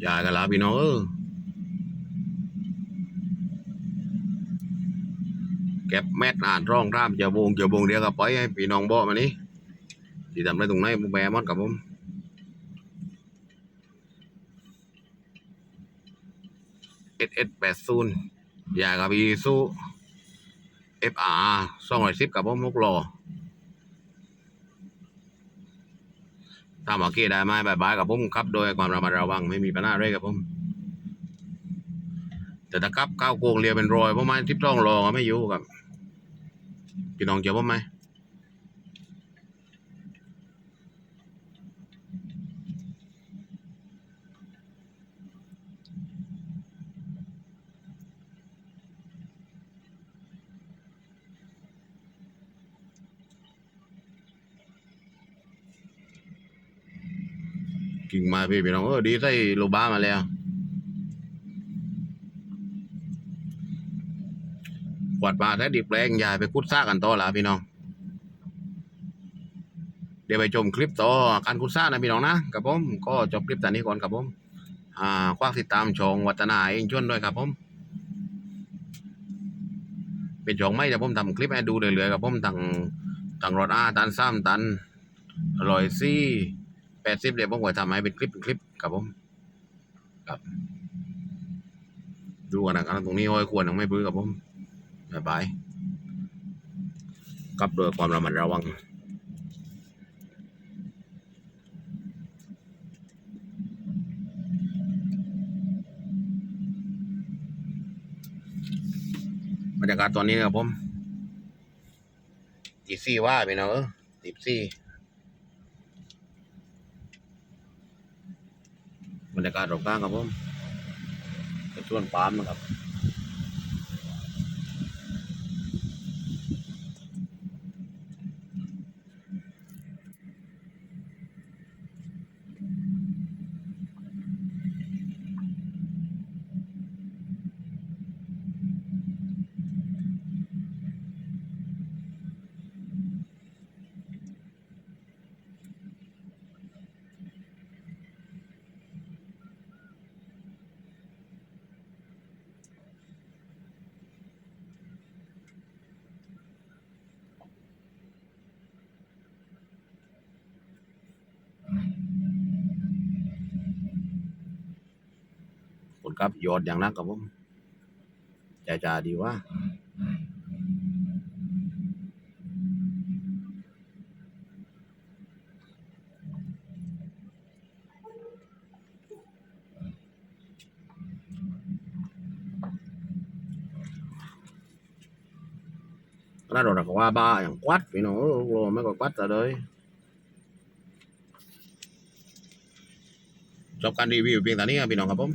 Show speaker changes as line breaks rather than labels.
อยากันละพี่น้องเออเก็บแมทอ่านร่องร่ามเจียวงเจียวบงเดียวกับไปให้พี่น้องบอกมานี่ที่ทำได้ตรงไหนบุแบมอดกับผมเอสเอสแปดศูนย์อยากับอีซูเอฟอาร์สองร้อยสิบกับผมมุกรอ ถ้าหมอกี้ได้ไม้บายบายกับผมครับ โดยความระมัดระวังไม่มีปัญหาเลยกับผม แต่ถ้าครับก้าวโกงเรียเป็นรอยเพราะมันทิพย์ต้องรอไม่อยู่กับพี่น้องเจอผมไหม กิ่งมาพี่พี่น้องเออดีใส่โลบ้ามาแล้วขวดปลาแท้ดิบแรงย่าไปคุดซ่ากันต่อละพี่น้อง เดี๋ยวไปชมคลิปต่อการคุดซ่านะพี่น้องนะกับผมก็จบคลิปต่นี้ก่อนกับผมอ่าคว้าติดตามชองวัฒนาเองชวนด้วยครับผมเป็นชองไม่แต่ผมทำคลิปให้ดูเรื่อยๆกับผมตั้งตั้งรถอาตันซ้ำตันอร้อยซี่ ปดสิบเดี๋ยวผมก็ทำให้เป็นคลิปเป็นคลิปกับผมครับดูกันนะครับตรงนี้ห้อยควรยังไม่พื้นกับผมบายบายกับโดวยความระมัดระวังบรรยากาศตอนนี้นะครับผมตีสี่ว่าไปเนาะตีสี่ บรรยากาศรอบข้างครับผมเป็นช่วงปาล์มนะครับ ลครับยอดอย่างนักครับผมใจจ่าดีว่าน่าโดนกว่าบ้าอย่างกวัดพี่น้องโลไม่ก็กวัดแต่เลยจบการรีวิวเพียงแต่นี้ครับพี่น้องครับผม